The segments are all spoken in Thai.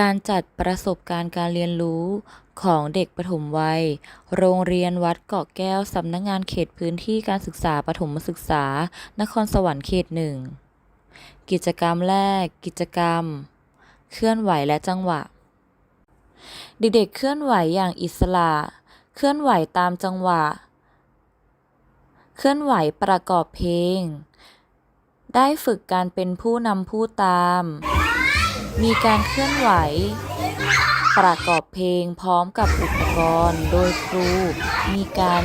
การจัดประสบการณ์การเรียนรู้ของเด็กปฐมวัย โรงเรียนวัดเกาะแก้ว สำนักงานเขตพื้นที่การศึกษาประถมศึกษา นครสวรรค์เขตหนึ่ง กิจกรรมแรก กิจกรรม เคลื่อนไหวและจังหวะ เด็กๆเคลื่อนไหวอย่างอิสระ เคลื่อนไหวตามจังหวะ เคลื่อนไหวประกอบเพลง ได้ฝึกการเป็นผู้นำผู้ตาม มีการเคลื่อนไหว ประกอบเพลงพร้อมกับอุปกรณ์ โดยครู มีการ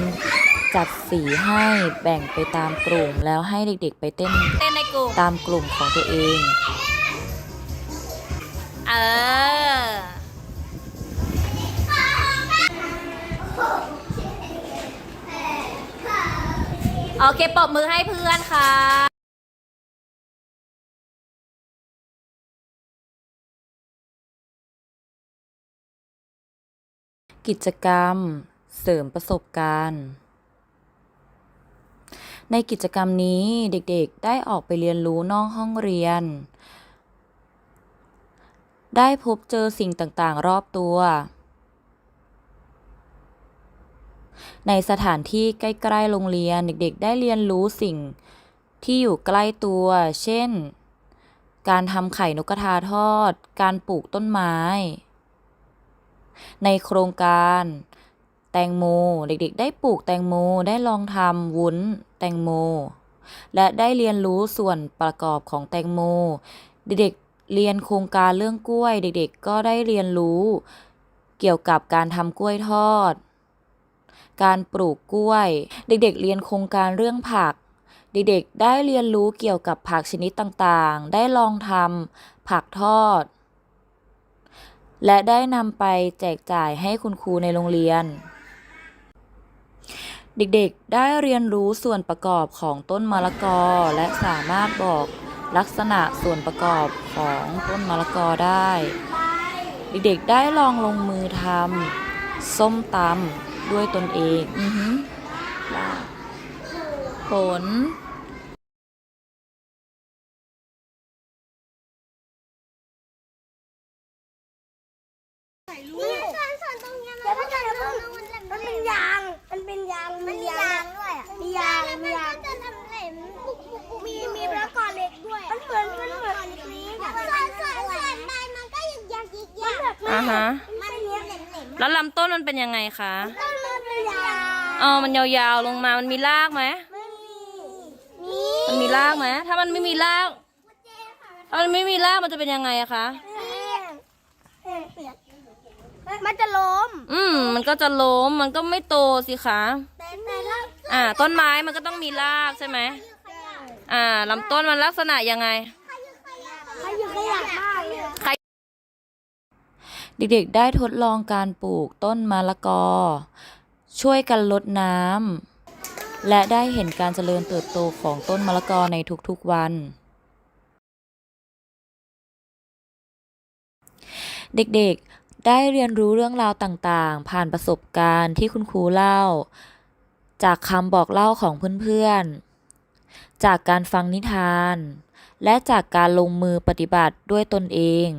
จัดสีให้แบ่งไปตามกลุ่มแล้วให้เด็กๆไปเต้นเต้นในกลุ่ม ตามกลุ่มของตัวเอง เออ โอเคปรบมือให้เพื่อนค่ะ กิจกรรม เสริมประสบการณ์ ในกิจกรรมนี้เด็กๆได้ออกไปเรียนรู้นอกห้องเรียน ได้พบเจอสิ่งต่างๆ รอบตัว ในสถานที่ใกล้ๆโรงเรียนเด็กๆ ได้เรียนรู้สิ่งที่อยู่ใกล้ตัว เช่น การทำไข่นกกระทาทอด การปลูกต้นไม้ ในโครงการ แตงโม เด็กๆ ได้ปลูกแตงโมได้ลองทำวุ้นแตงโม และได้เรียนรู้ส่วนประกอบของแตงโม เด็กๆเรียนโครงการเรื่องกล้วย เด็กๆ ก็ได้เรียนรู้เกี่ยวกับการทำกล้วยทอด การปลูกกล้วย เด็กๆ เรียนโครงการเรื่องผัก เด็กๆ ได้เรียนรู้เกี่ยวกับผักชนิดต่างๆ ได้ลองทำผักทอด และได้นำไปแจกจ่ายให้คุณครูในโรงเรียน เด็กๆ ได้เรียนรู้ส่วนประกอบของต้นมะละกอ และสามารถบอกลักษณะส่วนประกอบของต้นมะละกอได้ เด็กๆ ได้ลองลงมือทำส้มตำด้วยตนเองอผล นี่ส่วนส่วนตรงเนี้ยมันก็จะเพิ่มมันเป็นยาง มันเป็นยาง มันมียางด้วยอะมียางมียางจะทำแหลมปุกปุกปุกมีมีมะละกอเล็กด้วยมันเหมือนมันเหมือนเล็กๆส่วนส่วนส่วนใบมันก็ยิกยักยิกยักอ่าฮะ มันเนี้ยแหลมแหลมแล้วลำต้นมันเป็นยังไงคะต้นมันเป็นยางอ๋อมันยาวๆลงมา มันมีรากไหม ไม่มีมีมันมีรากไหม ถ้ามันไม่มีราก ถ้ามันไม่มีรากมันจะเป็นยังไงอะคะมั นจะล้ม อืม มันก็จะล้ม มันก็ไม่โตสิคะ แต่แต่ถ้าอ่า ต้นไม้มันก็ต้องมีรากใช่ไหม อ่าลำต้นมันลักษณะยังไงเขาอยู่ขยันมากเลย เด็กๆ ได้ทดลองการปลูกต้นมะละกอ ช่วยกันลดน้ำ และได้เห็นการเจริญเติบโตของต้นมะละกอในทุกๆวัน เด็กๆ ได้เรียนรู้เรื่องราวต่างๆ ผ่านประสบการณ์ที่คุณครูเล่า จากคำบอกเล่าของเพื่อนๆ จากการฟังนิทาน และจากการลงมือปฏิบัติด้วยตนเอง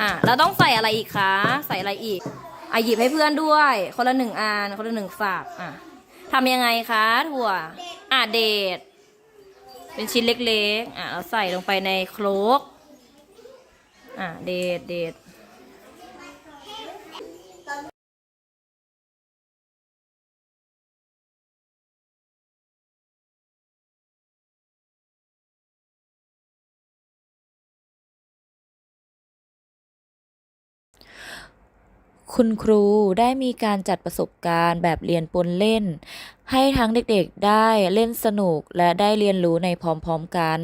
อะเราต้องใส่อะไรอีกคะ ใส่อะไรอีก อะหยิบให้เพื่อนด้วย คนละหนึ่งอันคนละหนึ่งฝากอะทำยังไงคะถั่วอะเดทเป็นชิ้นเล็กๆอะเราใส่ลงไปในโครกอะเดทเดท คุณครูได้มีการจัดประสบการณ์แบบเรียนปนเล่น ให้ทั้งเด็กๆได้เล่นสนุกและได้เรียนรู้ในพร้อมๆกัน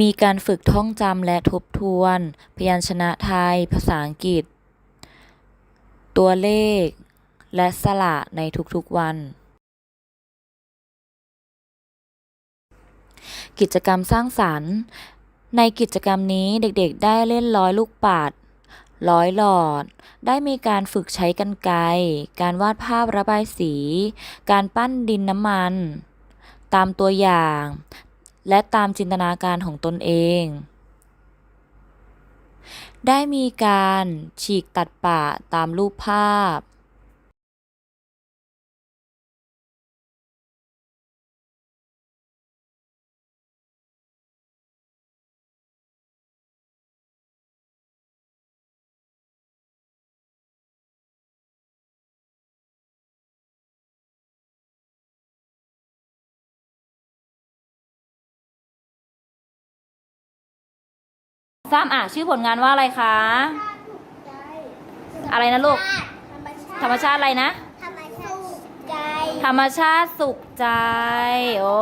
มีการฝึกท่องจำและทบทวน พยัญชนะไทย ภาษาอังกฤษ ตัวเลข และสละในทุกๆวัน กิจกรรมสร้างสรรค์ ในกิจกรรมนี้เด็กๆ ได้เล่นร้อยลูกปัดร้อยหลอด ได้มีการฝึกใช้กรรไกการวาดภาพระบายสี การปั้นดินน้ำมัน ตามตัวอย่าง และตามจินตนาการของตนเอง ได้มีการฉีกตัดป่าตามรูปภาพ ซ้ำอะชื่อผลงานว่าอะไรคะ อะไรนะลูก ธรรมชาติอะไรนะ ธรรมชาติใจ ธรรมชาติสุขใจ โอ้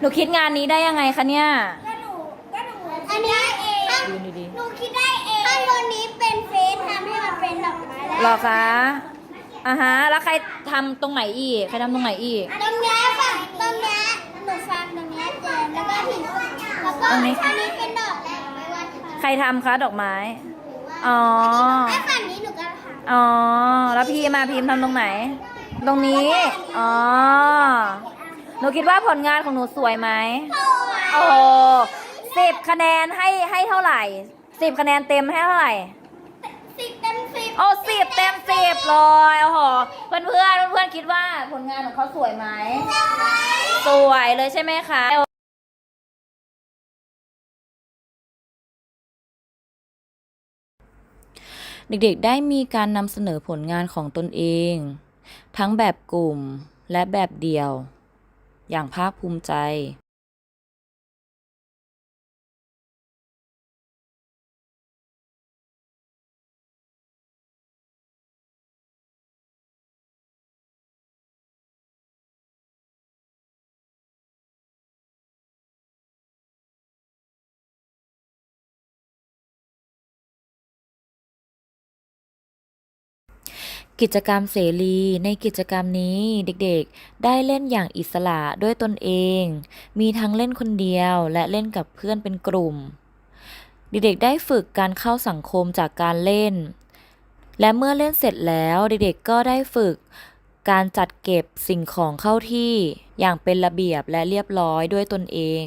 หนูคิดงานนี้ได้ยังไงคะเนี่ย ก็หนูก็หนูอันนี้เองดูดีหนูคิดได้เองข้างบนนี้เป็นเฟซทำให้มันเป็นดอกไม้ๆหรอคะอะฮะ แล้วใครทำตรงไหนอีก ใครทำตรงไหนอีก ตรงนี้ค่ะตรงนี้หนูฟังตรงนี้เจนแล้วก็หินแล้วก็ตรงนี้อันนี้เป็นดอกไม้วัด ใค รทำคะดอกไม้ อ๋อ ไอ้ฝั่งนี้หนูก็ทำอ๋อ แล้วพีมาพีมทำตรงไหน ตรงนี้ อ๋อ หนูคิดว่าผลงานของหนูสวยไหมโอ้สิบคะแนนให้ให้เท่าไหร่สิบคะแนนเต็มให้เท่าไหร่สิบเต็มสิบโอ้สิบเต็มสิบเลยโอ้โหเพื่อนเพื่อนเพื่อนๆคิดว่าผลงานของเขาสวยไหมสวยเลยใช่ไหมคะ เด็กๆได้มีการนำเสนอผลงานของตนเอง ทั้งแบบกลุ่มและแบบเดี่ยว อย่างภาคภูมิใจ กิจกรรมเสรีในกิจกรรมนี้เด็กๆ ได้เล่นอย่างอิสระด้วยตนเอง มีทั้งเล่นคนเดียวและเล่นกับเพื่อนเป็นกลุ่ม เด็กๆ ได้ฝึกการเข้าสังคมจากการเล่น และเมื่อเล่นเสร็จแล้วเด็กๆ ก็ได้ฝึกการจัดเก็บสิ่งของเข้าที่อย่างเป็นระเบียบและเรียบร้อยด้วยตนเอง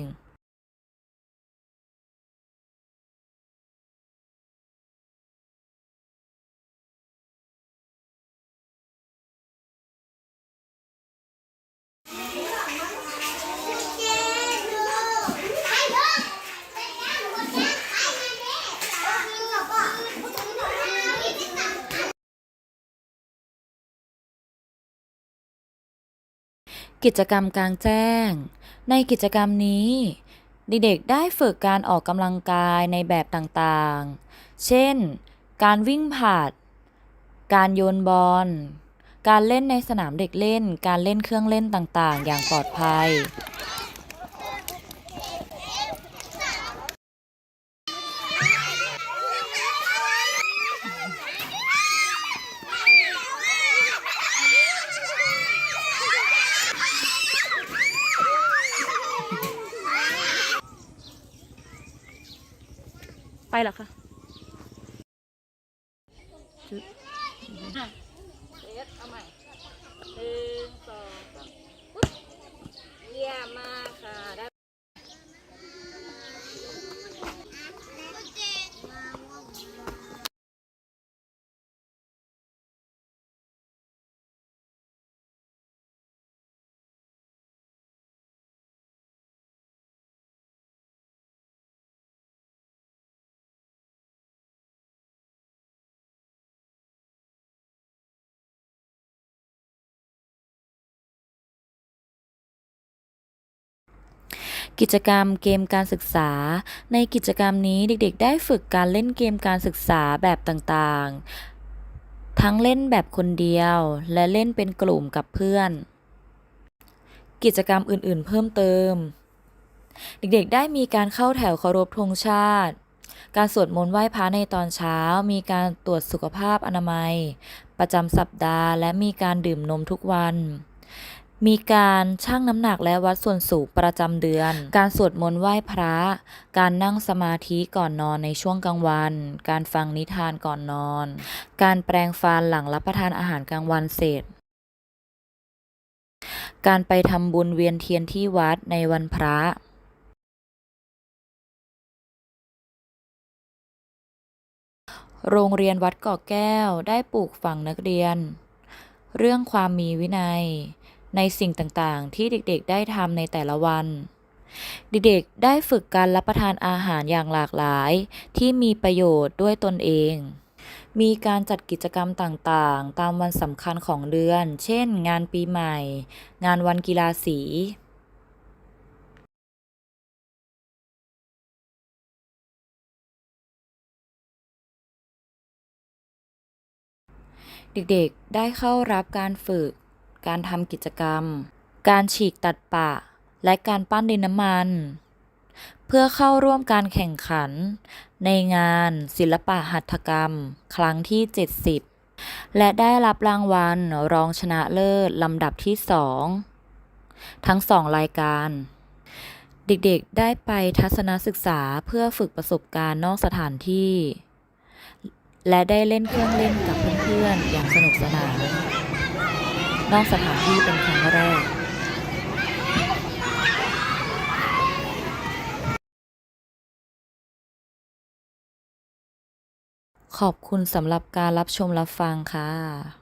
กิจกรรมกลางแจ้ง ในกิจกรรมนี้เด็กๆได้ฝึกการออกกำลังกายในแบบต่างๆ เช่น การวิ่งผาด การโยนบอล การเล่นในสนามเด็กเล่น การเล่นเครื่องเล่นต่างๆ อย่างปลอดภัย ไปเหรอคะ กิจกรรมเกมการศึกษา ในกิจกรรมนี้เด็กๆ ได้ฝึกการเล่นเกมการศึกษาแบบต่างๆ ทั้งเล่นแบบคนเดียว และเล่นเป็นกลุ่มกับเพื่อน กิจกรรมอื่นๆ เพิ่มเติม เด็กๆ ได้มีการเข้าแถวเคารพธงชาติ การสวดมนต์ไหว้พระในตอนเช้า มีการตรวจสุขภาพอนามัย ประจำสัปดาห์ และมีการดื่มนมทุกวัน มีการชั่งน้ำหนักและวัดส่วนสูงประจำเดือน การสวดมนต์ไหว้พระ การนั่งสมาธิก่อนนอนในช่วงกลางวัน การฟังนิทานก่อนนอน การแปรงฟันหลังรับประทานอาหารกลางวันเสร็จ การไปทำบุญเวียนเทียนที่วัดในวันพระโรงเรียนวัดเกาะแก้วได้ปลูกฝังนักเรียน เรื่องความมีวินัย ในสิ่งต่างๆ ที่เด็กๆ ได้ทำในแต่ละวัน เด็กๆ ได้ฝึกการรับประทานอาหารอย่างหลากหลาย ที่มีประโยชน์ด้วยตนเอง มีการจัดกิจกรรมต่างๆ ตามวันสำคัญของเดือน เช่น งานปีใหม่ งานวันกีฬาสีเด็กๆ ได้เข้ารับการฝึก การทำกิจกรรม การฉีกตัดปะ และการปั้นดินน้ำมัน เพื่อเข้าร่วมการแข่งขัน ในงานศิลปะหัตถกรรม ครั้งที่ 70 และได้รับรางวัลรองชนะเลิศลำดับที่สองทั้งสองรายการ เด็กๆได้ไปทัศนศึกษาเพื่อฝึกประสบการณ์นอกสถานที่ และได้เล่นเครื่องเล่นกับเพื่อนๆอย่างสนุกสนาน นอกสถานที่เป็นครั้งแรกขอบคุณสำหรับการรับชมรับฟังค่ะ